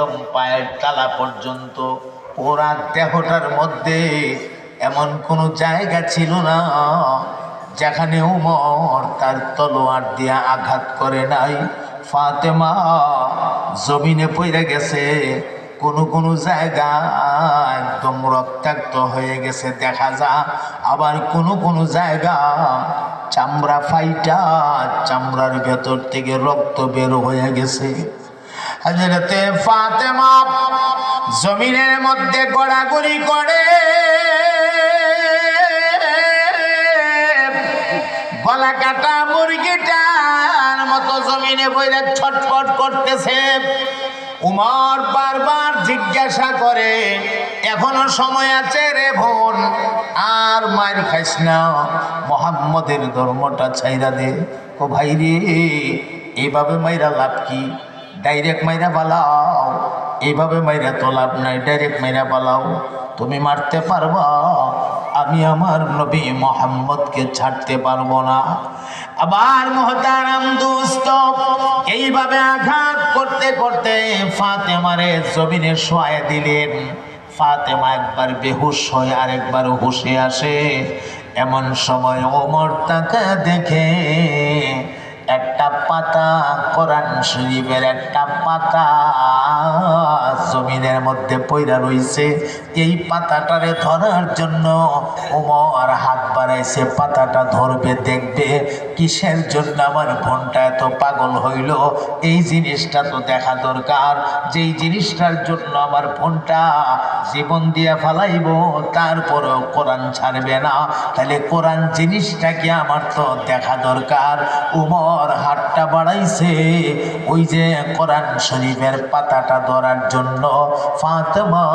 একদম পায়ের তালা পর্যন্ত। ওরা দেহটার মধ্যে এমন কোনো জায়গা ছিল না, যেখানে উমর তার তলোয়ার দিয়া আঘাত করে নাই। ফাতেমা জমিনে পড়ে গেছে, কোনো কোনো জায়গা একদম রক্তাক্ত হয়ে গেছে, দেখা যা আবার কোনো কোনো জায়গা চামড়া ফাইটা, চামড়ার ভেতর থেকে রক্ত বের হয়ে গেছে। হাজরতে ফাতেমা জমিনের মধ্যে গড়াগড়ি করে। গলা কাটা মুরগিটার মতো জমিনে বইলে ছটফট করতেছে। উমর বারবার জিজ্ঞাসা করে, এখনও সময় আছে রে বোন? আর মার খাইস না, মোহাম্মদের ধর্মটা ছাইরা দে। ও ভাই রে এইভাবে মাইরা লাভ কি? ডাইরেক্ট মাইরা পালাও। এইভাবে মাইরা তো লাভ নাই ডাইরেক্ট মাইরা পালাও। তুমি মারতে পারবা, আমি আমার নবী মোহাম্মদকে ছাড়তে পারব না। আবার মহতারাম দুস্ত এইভাবে আঘাত করতে করতে ফাতেমারে জমিনে শোয়া দিলেন। ফাতেমা একবার বেহুশ হয় আরেকবার হুশে আসে। এমন সময় ওমর তাকে দেখে একটা পাতা কোরআন শরীফের একটা পাতা জমিনের মধ্যে পইরা রইছে। এই পাতাটারে ধরার জন্য ওমর হাত বাড়াইছে, পাতাটা ধরবে, দেখবে, কিসের জন্য আমার বোনটা এত পাগল হইল? এই জিনিসটা তো দেখা দরকার। যেই জিনিসটার জন্য আমার বোনটা জীবন দিয়ে ফালাইব, তারপরেও কোরআন ছাড়বে না। তাহলে কোরআন জিনিসটা কি আমার তো দেখা দরকার? উমর হাতটা বাড়াইছে। ওই যে কোরআন শরীফের পাতাটা ধরার জন্য ফাতেমা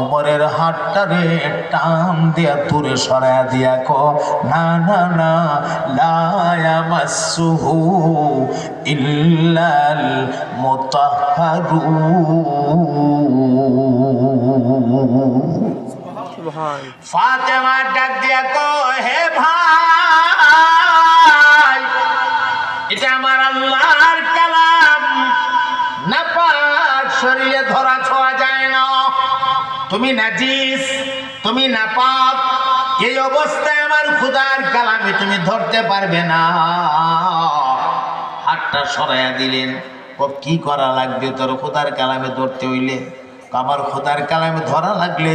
উমরের হাতটারে টান দিয়া দূরে সরায়া দিয়া কো না না না লায়ামাসুহু ইল্লাল মুতাহহারুন ফাতেমা ডাক দিয়া কো হে ভাই তুমি নাজিস, তুমি না পাক এই অবস্থায় আমার খুদার কালামে তুমি ধরতে পারবে না। হাতটা সরাইয়া দিলেন ও কি করা লাগবে তোর খোদার কালামে ধরতে হইলে? আমার খোদার কালামে ধরা লাগলে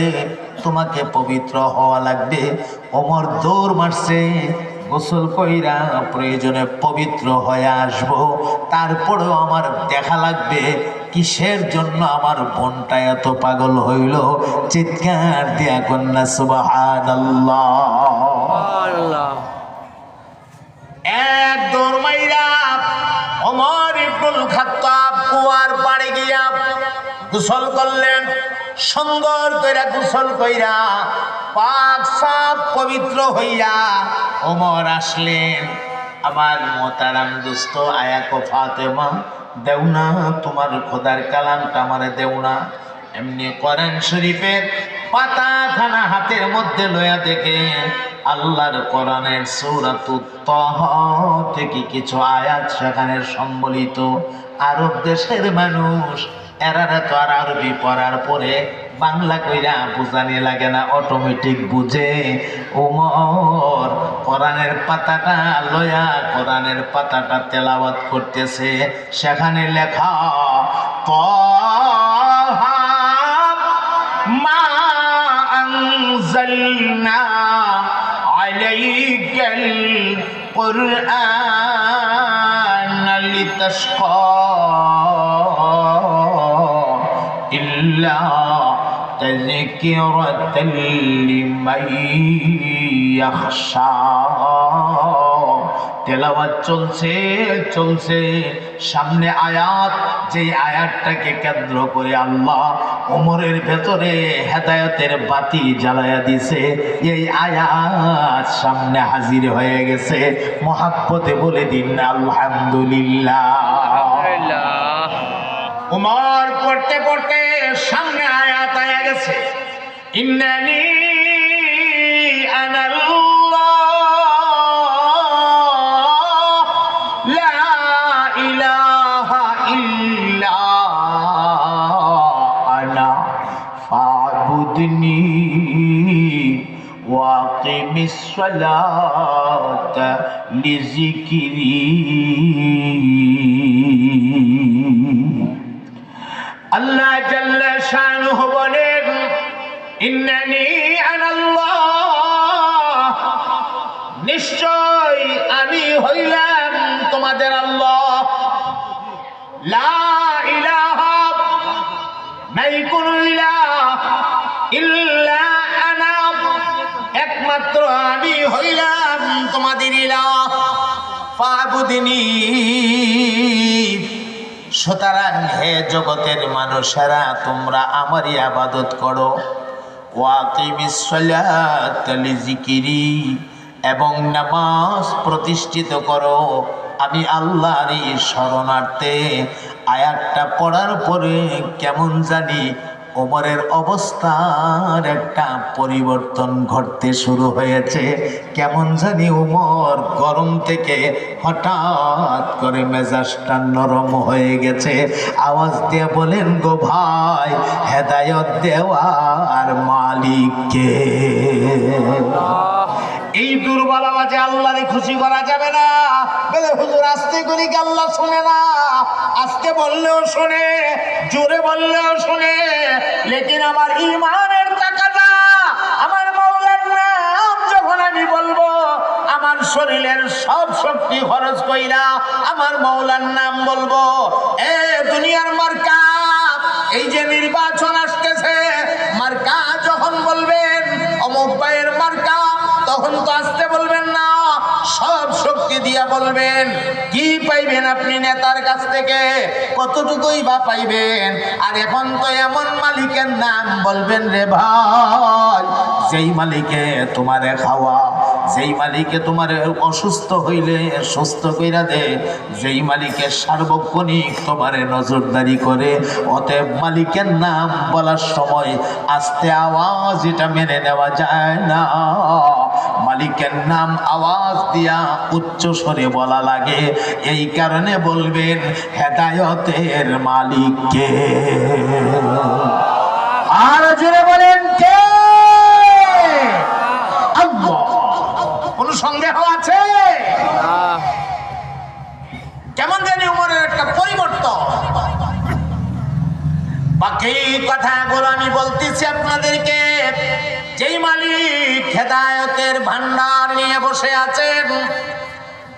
তোমাকে পবিত্র হওয়া লাগবে। ওমর দৌড় মারছে গোসল কইরা প্রয়োজনে পবিত্র হয়ে আসব। তারপরেও আমার দেখা লাগবে কিসের জন্য আমার বোনটা এত পাগল হইল? চিৎকার দিয়া কন্যা সুবাহ আল্লাহ এক দৌড় মাইরা অমর ইবনুল খাত্তাব কুয়ার পাড়ে গিয়া গোসল করলেন, সুন্দর কইরা গোসল কইরা পাক সাপ পবিত্র হইয়া অমর আসলেন। আমার মোতারাম দুস্থ আয়াকো ফাতেমা, দেও না, তোমার খোদার কালামটা আমারে দেও না। এমনি কোরআন শরীফের পাতা খানা হাতের মধ্যে লয়া দেখে আল্লাহর কোরআনের সূরাতুত থেকে কিছু আয়াত সেখানে সম্বলিত। আরব দেশের মানুষ, এরারে তো আর আরবি পড়ার পরে বাংলা কইরা বুঝানি লাগে না অটোমেটিক বুঝে। ওমর কোরআনের পাতাটা লয়া কোরআনের পাতাটা তেলাওয়াত করতেছে, সেখানে লেখা أنزلنا عليك القرآن لتشقى إلا تذكرة لمن يخشى তেলাওয়াত চলছে চলছে সামনে আয়াত যে আয়াতটাকে কেন্দ্র করে আল্লাহ ওমরের ভেতরে হেদায়তের বাতি জ্বালায়া দিছে। এই আয়াত সামনে হাজির হয়ে গেছে। মহাব্বতে বলে দিন আলহামদুলিল্লাহ। উমর পড়তে পড়তে সামনে আয়াত আয়া গেছে। ইন্নানি الصلاة لذكري আল্লাহ জাল্লা শানুহ বলেন ইন্নানি আনাল্লাহ নিশ্চয় আমি হইলাম তোমাদের আল্লাহ লা ইলাহা নাই কোন ইলাহ ইল্লা আনা একমাত্র আমি হইলাম তোমাদের সুতরাং হে জগতের মানুষেরা, তোমরা আমারই আবাদত করো। জিকিরি এবং নামাজ প্রতিষ্ঠিত করো। আমি আল্লাহর এই শরণার্থে আয়াতটা পড়ার পরে কেমন জানি ওমরের অবস্থার একটা পরিবর্তন ঘটতে শুরু হয়েছে। কেমন জানি ওমর গরম থেকে হঠাৎ করে মেজাজটা নরম হয়ে গেছে। আওয়াজ দিয়ে বলেন, গো ভাই, হেদায়ত দেওয়ার মালিককে। এই দুর্বল আওয়াজে আল্লাহরে খুশি করা যাবে না। বলে, হুজুর, আস্তে করি কি আল্লাহ শুনে না? আস্তে বললেও শুনে, জোরে বললেও শুনে, লেকিন আমার ইমানের টাকাটা আমার মাওলার নাম যখন আমি বলব, আমার শরীরের সব শক্তি খরচ কইরা আমার মাওলার নাম বলব। এ, দুনিয়ার মার্কা, এই যে নির্বাচন আসতেছে, মার্কা যখন বলবেন, অমুক ভাইয়ের মার্কা তখন আসতে বলবেন না, সব শক্তি দিয়া বলবেন, কি পাইবেন আপনি নেতার কাছ থেকে? কতটুকুই বা পাইবেন? আর এখন তো এমন মালিকের নাম বলবেন রে ভাই, যেই মালিকে তোমারে খাওয়া যেই মালিকে তোমার অসুস্থ হইলে সুস্থ কইরা দে, যেই মালিকের সার্বক্ষণিক তোমারে নজরদারি করে, অতএব মালিকের নাম বলার সময় আস্তে আওয়াজ এটা মেনে নেওয়া যায় না। মালিকের নাম আওয়াজ দিয়া উচ্চ স্বরে বলা লাগে, এই কারণে বলবেন, হেদায়তের মালিককে। আর জুড়ে বলেন, কে আল্লাহ কোন সন্দেহ আছে? কেমন জানি উমরের একটা পরিবর্তন। বাকি কথাগুলো আমি বলতেছি আপনাদেরকে। যেই মালিক হেদায়তের ভান্ডার নিয়ে বসে আছেন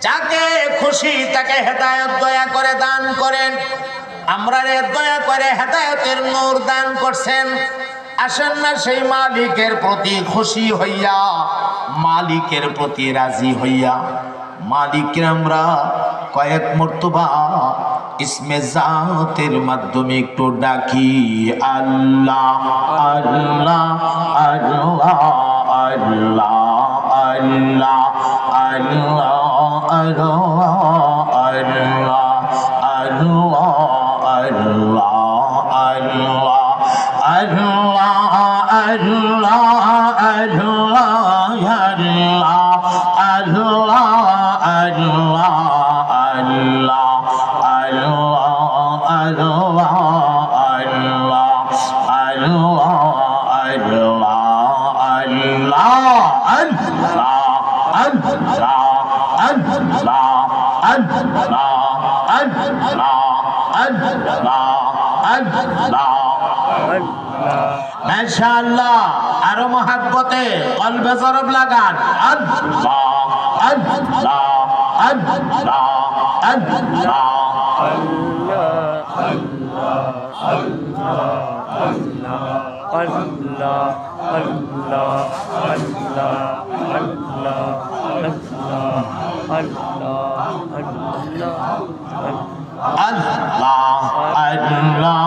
যাকে খুশি তাকে হেদায়ত দয়া করে দান করেন। আমরা রে দয়া করে হেদায়তের নূর দান করছেন। আসেন না সেই মালিকের প্রতি খুশি হইয়া। মালিকের প্রতি রাজি হইয়া মালিকের আমরা কয়েক মর্তবা ইসমে জাতের মাধ্যমে একটু ডাকি, আল্লাহ আল্লাহ আল্লাহ আল্লাহ আল্লাহ আল্লাহ আল্লাহ। মাশাআল্লাহ, আরও মহাব্বতে, কলবে জরব লাগান। আল্লাহ আল্লাহ আল্লাহ আল্লাহ আল্লাহ আল্লাহ আল্লাহ আল্লাহ আল্লাহ 安啦安啦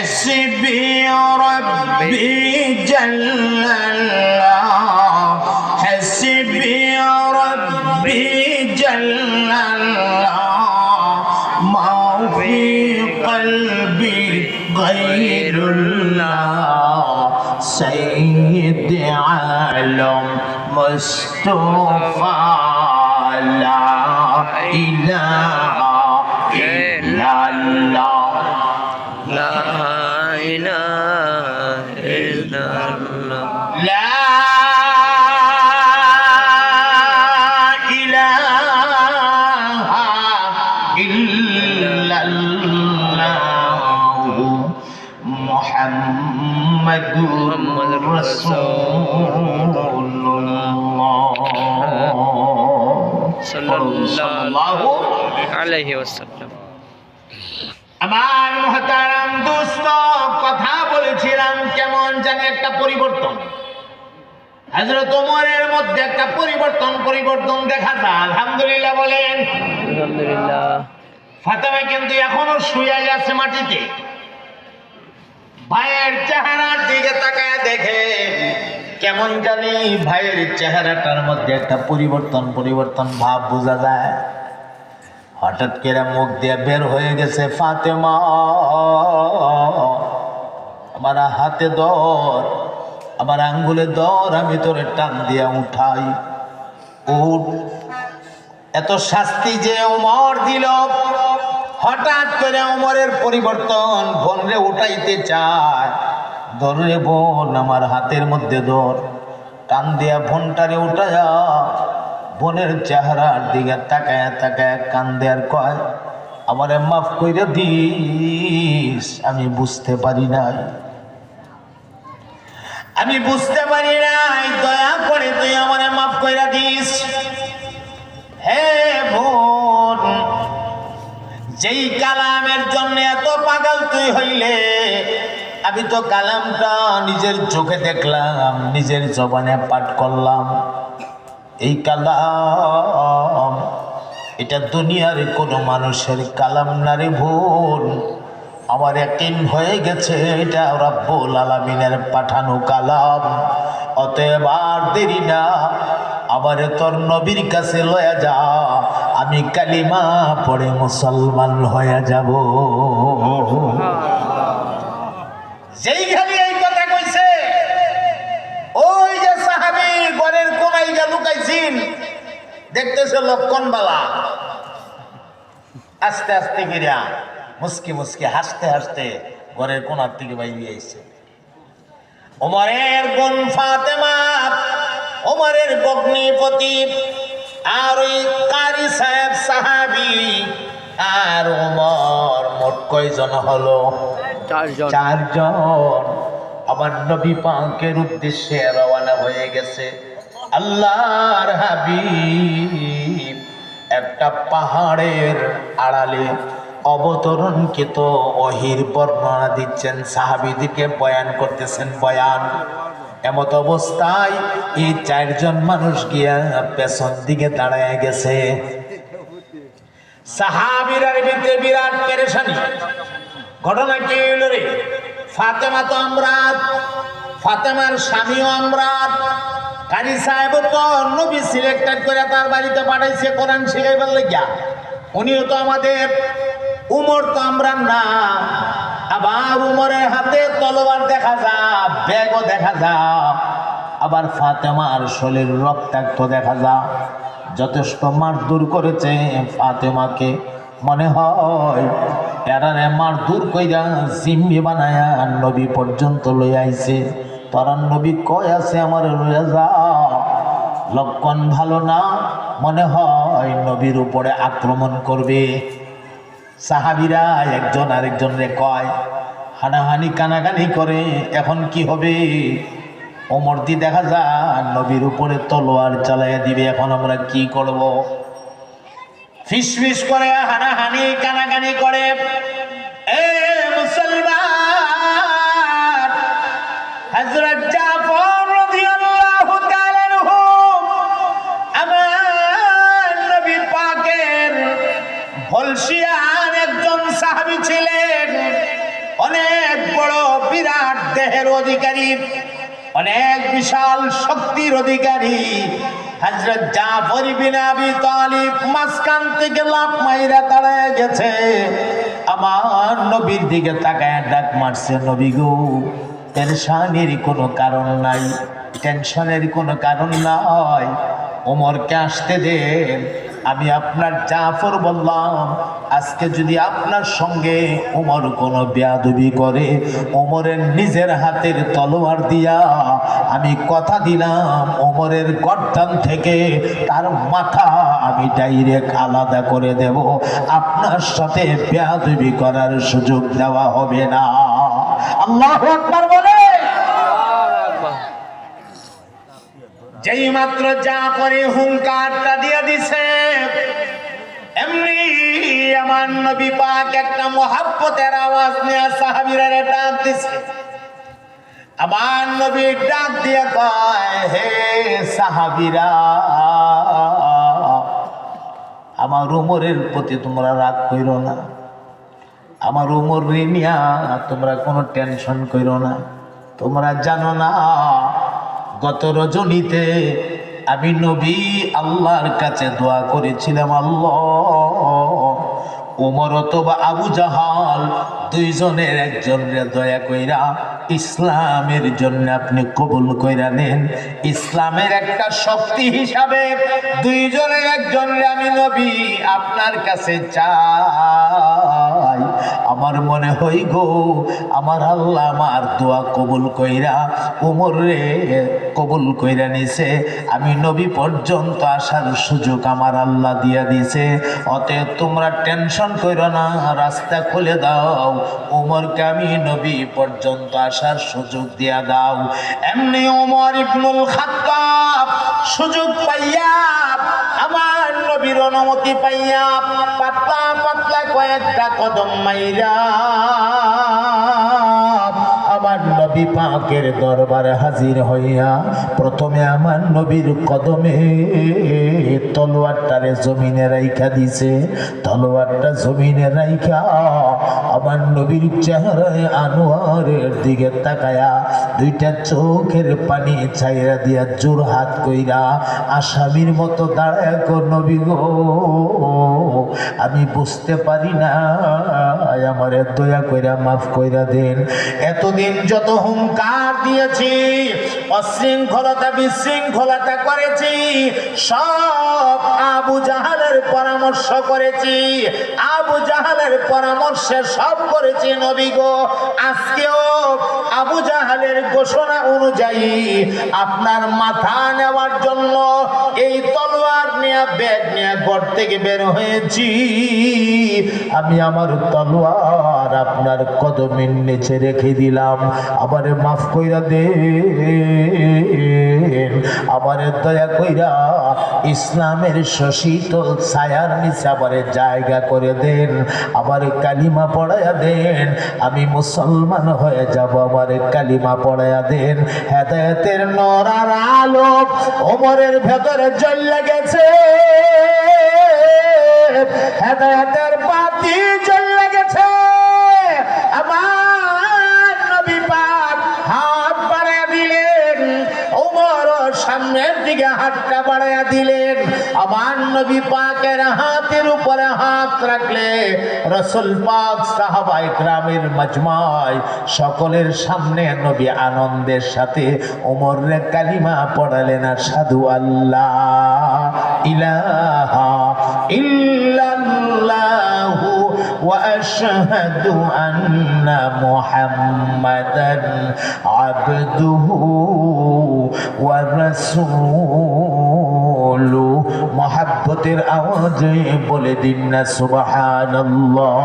حسبي ربي جل الله. حسبي ربي جل الله. ما في قلبي غير الله. سيد عالم مصطفى. لا إله আলাইহি ওয়াসাল্লাম আমার মহতারাম দোস্ত কথা বলেছিলাম কেমন জানি একটা পরিবর্তন। হজরত ওমরের মধ্যে একটা পরিবর্তন পরিবর্তন দেখা যায়। আলহামদুলিল্লাহ বলেন। আলহামদুলিল্লাহ। ফাতেমা কিন্তু এখনও শুয়ে আছে মাটিতে। ভাইয়ের চেহারার দিকে তাকায় দেখে কেমন জানি ভাইয়ের চেহারাটার মধ্যে একটা পরিবর্তন পরিবর্তন ভাব বোঝা যায়। হঠাৎ করে মুখ দিয়ে বের হয়ে গেছে ফাতেমা। আমার হাতে দর, আমার আঙ্গুলে দর আমি তোরে টান দিয়া উঠাই। উঠ। এত শাস্তি যে উমর দিল, হঠাৎ করে উমরের পরিবর্তন বনরে উঠাইতে চায়। ধরে বোন আমার হাতের মধ্যে ধর টান দিয়া ভনটারে উঠায়া বোনের চেহারার দিকে তাকায় তাকায় কান্দে আর কয়, আমারে মাফ কইরে দিস, আমি বুঝতে পারি নাই। আমি বুঝতে পারি নাই, দয়া করে তুই আমারে মাফ কইরা দিস। হে বোন, যেই কালামের জন্য এত পাগল তুই হইলে, আমি তো কালামটা নিজের চোখে দেখলাম, নিজের জবানে পাঠ করলাম। এই কালাম এটা দুনিয়ার কোনো মানুষের কালাম না রে ভুল আমার একদিন হয়ে গেছে এটা রব্বুল আলমিনের পাঠানো কালাম। অতএব আর দেরি না আমারে তোর নবীর কাছে লয়া যা আমি কালিমা পড়ে মুসলমান হয়ে যাব। যেই খালি এই কথা কইছে ওই যে সাহাবি ঘরের কোনাই গা লুকাইছিন দেখতেছে লক্ষণ বালা আস্তে আস্তে গিরা মুসকি মুসকি হাসতে হাসতে ঘরের কোনার থেকে বাইরে আইছে। ওমরের বোন ফাতেমা ওমরের বগ্নিপতি আর ওই কারি সাহেব সাহাবি আর ওমর মোট কয়জন হলো? চারজন। চারজন। আমার নবী পাকের উদ্দেশ্যে রওনা হয়ে গেছে। আল্লাহর হাবিব একটা পাহাড়ের আড়ালে অবতরণকৃত অহির বর্ণনা দিচ্ছেন সাহাবিদিকে বয়ান করতেছেন, বয়ান। এমত অবস্থায় এই চারজন মানুষ গিয়া পেছন দিকে দাঁড়ায় গেছে। সাহাবিরার ভিতরে বিরাট পেরেশানি। ঘটনা কি হইল রে, ফাতেমা তো আমরাত, ফাতেমার স্বামীও আমরাত কারি সাহেব তো নবী সিলেক্টেড করে তার বাড়িতে পাঠাইছে কোরআন শিখাইবার লাগিয়া। উনিও তো আমাদের উমর তো আমরা না। আবার উমরের হাতে তলোয়ার দেখা যা, ব্যাগও দেখা যা। আবার ফাতেমার শরীর রক্তাক্ত দেখা যা। যথেষ্ট মারধর করেছে ফাতেমাকে। মনে হয় এরারে মারধর কইরা জিম্মি বানায়া নবী পর্যন্ত লই আইছে। তোরা নবী কয় আছে আমার যা লক্ষণ ভালো না? মনে হয় নবীর উপরে আক্রমণ করবে। সাহাবিরা একজন আরেকজনরে কয়, হানাহানি কানাকানি করে, এখন কি হবে? ওমরদি দেখা যায় নবীর উপরে তলোয়ার চালাইয়া দিবে, এখন আমরা কি করব? ফিসফিস করে, হানাহানি কানাকানি করে। এ হযরত জাফর রাদিয়াল্লাহু তাআলা আমার নবী পাকের ভলসিয়ান একজন সাহাবী ছিলেন। অনেক বড় বিরাট দেহের অধিকারী, অনেক বিশাল শক্তির অধিকারী। হযরত জাফর বিন আবি তালিব মাসকান থেকে লাভ মাইরা দাঁড়ায় গেছে। আমার নবীর দিকে তাকায় ডাক মারছে, নবী গো টেনশনের কোনো কারণ নাই। টেনশনের কোনো কারণ নাই। ওমরকে আসতে দেন। আমি আপনার জাফর বললাম, আজকে যদি আপনার সঙ্গে ওমর কোনো বেয়াদবি করে, ওমরের নিজের হাতের তলোয়ার দিয়া আমি কথা দিলাম, ওমরের গর্দান থেকে তার মাথা আমি ডাইরেক্ট আলাদা করে দেব। আপনার সাথে বেয়াদবি করার সুযোগ দেওয়া হবে না। আল্লাহ আকবার বলে। যেই মাত্র যা করে হুঙ্কারটা দিয়ে দিছে, এমনি আমার নবী পাক একটা মহাব্বতের আওয়াজ নিয়ে সাহাবিরা ডাক দিছে। আমার নবী ডাক দিয়ে কয়, হে সাহাবিরা, আমার উমরের প্রতি তোমরা রাগ কইরো না। আমার উমর রিনিয়া তোমরা কোনো টেনশন কইরো না। তোমরা জানো না, গত রজনীতে আমি নবী আল্লাহর কাছে দোয়া করেছিলাম, আল্লাহ। ওমর অথবা আবু জাহাল দুইজনের একজনের দয়া কইরা ইসলামের জন্য আপনি কবুল কইরা নেন। ইসলামের একটা শক্তি হিসাবে দুইজনের একজনের আমি নবী, আপনার কাছে চাই। আমার মনে হই গো, আমার আল্লাহ আমার দোয়া কবুল কইরা উমর রে কবুল কইরা নিছে। আমি নবী পর্যন্ত আসার সুযোগ আমার আল্লাহ দিয়া দিছে। অতএব তোমরা টেনশন করো না, রাস্তা খুলে দাও। উমরকে আমি নবী পর্যন্ত আসার সুযোগ দিয়া দাও। এমনি উমর ইবনুল খাত্তাব সুযোগ পাইয়া আমার নবীর অনুমতি পাইয়া পাতলা পাতলা কয়েকটা কদম মাইরা আমার নবী পাকের দরবারে হাজির হইয়া প্রথমে আমার নবীর কদমে তলোয়ারটারে জমিনে রাইখা দিছে। তলোয়ারটা জমিনে রাইখা আমার নবীর চেহারায় আনোয়ারের দিকে তাকায়া দুইটা চোখের পানি ছাইরা দিয়া জোর হাত কইরা, আসামির মতো দাঁড়ায় গো নবী গো। আমি বুঝতে পারি না আমার দয়া কইরা মাফ কইরা দেন। এতদিন যত হুঙ্কার দিয়েছি, অশৃঙ্খলতা, বিশৃঙ্খলতা করেছি, সব আবু জাহালের পরামর্শ করেছি, আবু জাহালের পরামর্শে সব করেছি নবী গো। আজকেও আবু জাহালের ঘোষণা অনুযায়ী আপনার মাথা নেওয়ার জন্য এই ব্যাগ নিয়ে ঘর থেকে বের হয়েছি। আমি আমার তলোয়ার আপনার কদমের নিচে রেখে দিলাম। আমারে মাফ কইরা দে আমারে দয়া কইরা ইসলামের শশীতল ছায়ার নিচে আমারে জায়গা করে দেন। আমারে কালিমা পড়ায়া দেন। আমি মুসলমান হয়ে যাব, আমারে কালিমা পড়ায়া দেন। হেদায়েতের নরার আলো ওমরের ভেতরে জ্বলে গেছে। হেদায়েতের বাতি জ্বলে গেছে। আমার নবী পাক হাত বাড়ায় দিলেন ওমর সামনের দিকে হাতটা বাড়াইয়া দিলেন। আমার নবী পাকের হাতের উপরে হাত রাখলে রসুল পাক সাহাবাই গ্রামের মজমায় সকলের সামনে নবী আনন্দের সাথে ওমরে কালিমা পড়ালেন সাধু আল্লাহ। ইলাহা ইল্লাল্লাহ ওয়া আশহাদু আন্না মুহাম্মাদান আবদুহু ওয়া রাসূলু। মহাব্বতের আওয়াজে বলে দিন না সুবহানাল্লাহ।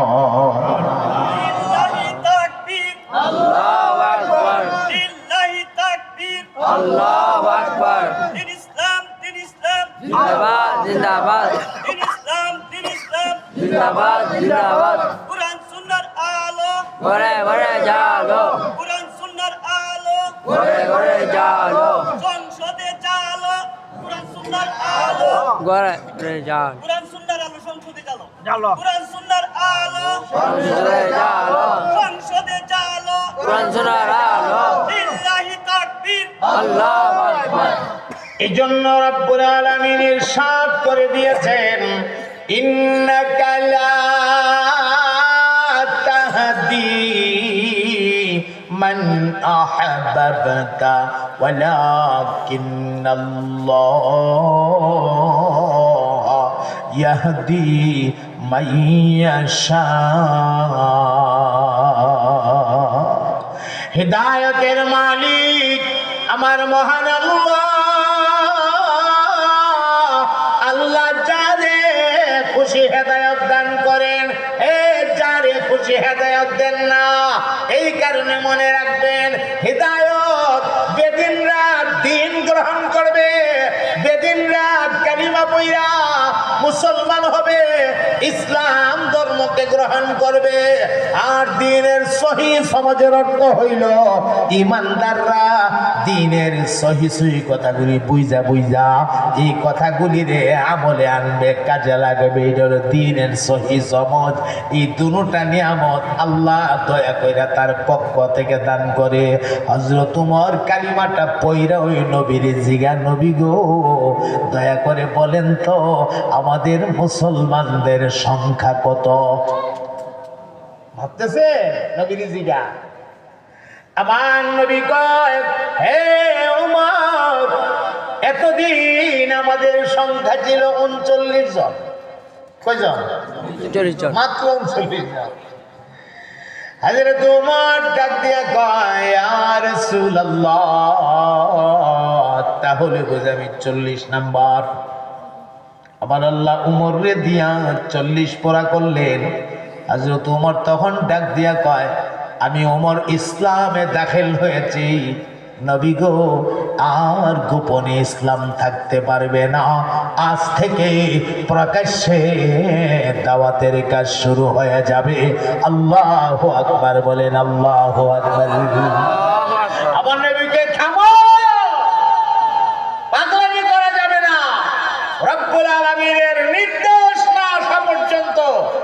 চালো কুরআন আলো। সংসদে জালো সংসদে চালো কোরআন শোনার আলো। লিল্লাহি তাকবীর। আল্লাহু আকবার। এই জন্য রব্বুল আলামিন ইরশাদ করে দিয়েছেন ইন্নাকা লা তাহদি মান আহাব্বাতা ওয়ালাকিন্নাল্লাহ ইয়াহদি হেদায়তের মালিক আমার মহান আল্লাহ। যারে খুশি হেদায়ত দান করেন, এ যারে খুশি হেদায়ত দেন না, এই কারণে মনে রাখবেন, হেদায়ত বেদিন রাত দিন গ্রহণ করবে বেদিন রাত কালিমা বইরা মুসলমান হবে। ইসলাম ধর্মকে গ্রহণ করবে। আর দিনের সহি সমাজের অর্থ হইল, ইমানদাররা দিনের সহি সহি কথাগুলি বুঝা বুঝা এই কথাগুলি রে আমলে আনবে, কাজে লাগবে। এটা হলো দিনের সহি সমাজ, এই দুটা নিয়ামত আল্লাহ দয়া কইরা তার পক্ষ থেকে দান করে। হজরত তোমার কালিমাটা পইরা ওই নবীর জিগা নবী গো, দয়া করে বলেন তো, আমাদের মুসলমানদের সংখ্যা কত? ভাবতেছে নবীর জিগা। আমার নবী কয় হে উমর এতদিন আমাদের সংখ্যা ছিল উনচল্লিশ জন। কয়জন? মাত্র উনচল্লিশ জন। হাজারে তোমার ডাক দিয়া কয় আর তাহলে বোঝে আমি চল্লিশ নাম্বার। আমার আল্লাহ উমর রে দিয়া চল্লিশ পড়া করলেন। হাজরত উমর তখন ডাক দিয়া কয়, আমি ওমর ইসলামে দাখিল হয়েছি। নবী গো, আর গোপনে ইসলাম থাকতে পারবে না। আজ থেকে প্রকাশ্যে দাওয়াতের কাজ শুরু হয়ে যাবে। আল্লাহ আকবার বলেন, আল্লাহ আকবার।